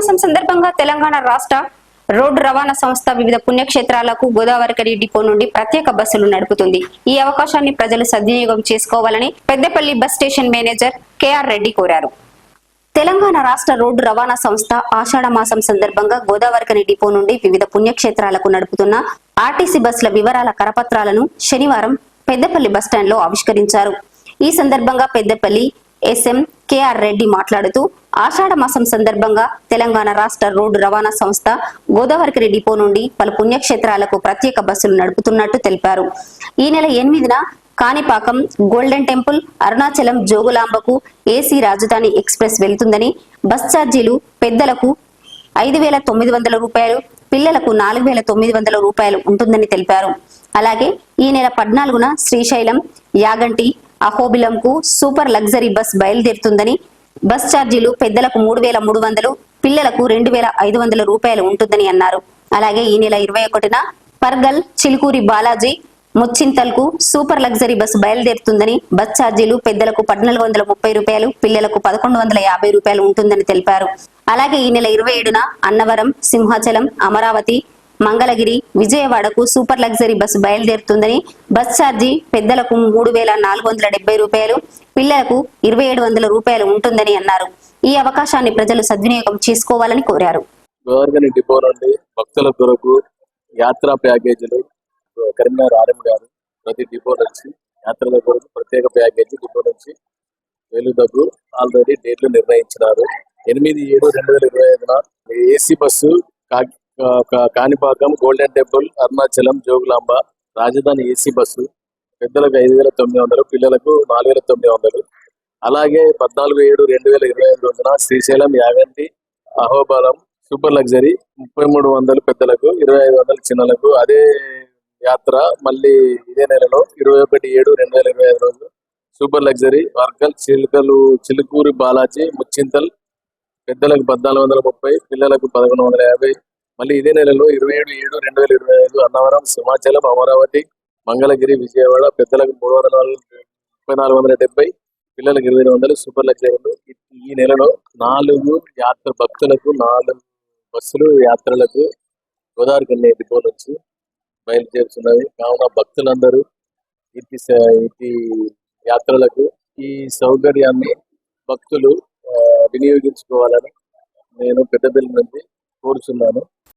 మాసం సందర్భంగా తెలంగాణ రాష్ట్ర రోడ్డు రవాణా సంస్థ వివిధ పుణ్యక్షేత్రాలకు గోదావరికని డిపో నుండి ప్రత్యేక బస్సులు నడుపుతుంది. ఈ అవకాశాన్ని ప్రజలు సద్వినియోగం చేసుకోవాలని Peddapalli bus station manager KR Reddy కోరారు. తెలంగాణ రాష్ట్ర రోడ్డు రవాణా సంస్థ ఆషాఢ మాసం సందర్భంగా గోదావరికని డిపో నుండి వివిధ పుణ్యక్షేత్రాలకు నడుపుతున్న ఆర్టీసీ బస్సుల వివరాల కరపత్రాలను శనివారం పెద్దపల్లి బస్టాండ్లో ఆవిష్కరించారు. ఈ సందర్భంగా పెద్దపల్లి ఎస్ఎం కెఆర్ రెడ్డి మాట్లాడుతూ ఆషాఢ మాసం సందర్భంగా తెలంగాణ రాష్ట్ర రోడ్డు రవాణా సంస్థ గోదావరికి డిపో నుండి పలు పుణ్యక్షేత్రాలకు ప్రత్యేక బస్సులు నడుపుతున్నట్టు తెలిపారు. ఈ నెల ఎనిమిదిన కాణిపాకం గోల్డెన్ టెంపుల్ అరుణాచలం జోగులాంబకు ఏసీ రాజధాని ఎక్స్ప్రెస్ వెళ్తుందని బస్ ఛార్జీలు పెద్దలకు ఐదు వేల తొమ్మిది వందల రూపాయలు పిల్లలకు నాలుగు వేల తొమ్మిది వందల రూపాయలు ఉంటుందని తెలిపారు. అలాగే ఈ నెల పద్నాలుగున శ్రీశైలం యాగంటి అహోబిలంకు సూపర్ లగ్జరీ బస్ బయలుదేరుతుందని బస్ ఛార్జీలు పెద్దలకు మూడు వేల మూడు వందలు పిల్లలకు రెండు వేల ఐదు వందల రూపాయలు ఉంటుందని అన్నారు. అలాగే ఈ నెల ఇరవై ఒకటిన పర్గల్ చిలుకూరి బాలాజీ ముచ్చింతల్కు సూపర్ లగ్జరీ బస్సు బయలుదేరుతుందని బస్ ఛార్జీలు పెద్దలకు పద్నాలుగు వందల ముప్పై రూపాయలు పిల్లలకు పదకొండు వందల యాభై రూపాయలు ఉంటుందని తెలిపారు. అలాగే ఈ నెల ఇరవై ఏడున అన్నవరం సింహాచలం అమరావతి మంగళగిరి విజయవాడకు సూపర్ లగ్జరీ బస్సు బయలుదేరుతుందని బస్ ఛార్జీ పెద్దలకు మూడు వేల నాలుగు వందల డెబ్బై రూపాయలు పిల్లలకు ఇరవై ఏడు వందల రూపాయలు ఉంటుందని అన్నారు. ఈ అవకాశాన్ని ప్రజలు సద్వినియోగం చేసుకోవాలని కోరారు. గోవర్గని డిపో నుండి భక్తుల కొరకు యాత్రా ప్యాకేజీలు కరీంనగర్ ఆర్ఎం గారు ప్రతి డిపో నుంచి యాత్రల కొరకు ప్రత్యేక ప్యాకేజీ డిపో నుంచి వెలుదకు ఆల్రెడీ డేట్లు నిర్ణయించినారు. ఎనిమిది ఏడు రెండు వేల ఇరవై ఐదున AC bus Kanipakam golden temple Arunachalam Jogulamba Rajdhani AC bus పెద్దలకు ఐదు వేల తొమ్మిది వందలు పిల్లలకు నాలుగు వేల తొమ్మిది వందలు. అలాగే పద్నాలుగు ఏడు రెండు వేల ఇరవై ఐదు రోజున శ్రీశైలం యాగంటి అహోబలం సూపర్ లగ్జరీ ముప్పై మూడు వందలు పెద్దలకు ఇరవై ఐదు వందలు చిన్నలకు అదే యాత్ర మళ్ళీ ఇదే నెలలో ఇరవై ఒకటి ఏడు రెండు వేల ఇరవై ఐదు రోజు సూపర్ లగ్జరీ వర్కల్ చిలుకలు చిలుకూరి బాలాజీ ముచ్చింతల్ పెద్దలకు పద్నాలుగు వందల ముప్పై పిల్లలకు పదకొండు వందల యాభై మళ్ళీ ఇదే నెలలో ఇరవై ఏడు ఏడు రెండు వేల ఇరవై ఐదు అన్నవరం సింహాచలం అమరావతి మంగళగిరి విజయవాడ పెద్దలకు మూడు వందల నాలుగు ముప్పై నాలుగు వందల డెబ్బై పిల్లలకు ఇరవై ఐదు వందలు సూపర్ లగ్జరీలు ఈ- ఈ నెలలో నాలుగు యాత్ర భక్తులకు నాలుగు బస్సులు యాత్రలకు గోదావరి కన్య డిపో నుంచి బయలుదేరుతున్నవి కావున భక్తులందరూ ఇటు ఇటు యాత్రలకు ఈ సౌకర్యాన్ని భక్తులు ఆ, వినియోగించుకోవాలని నేను పెద్దపల్లి నుంచి కోరుచున్నాను.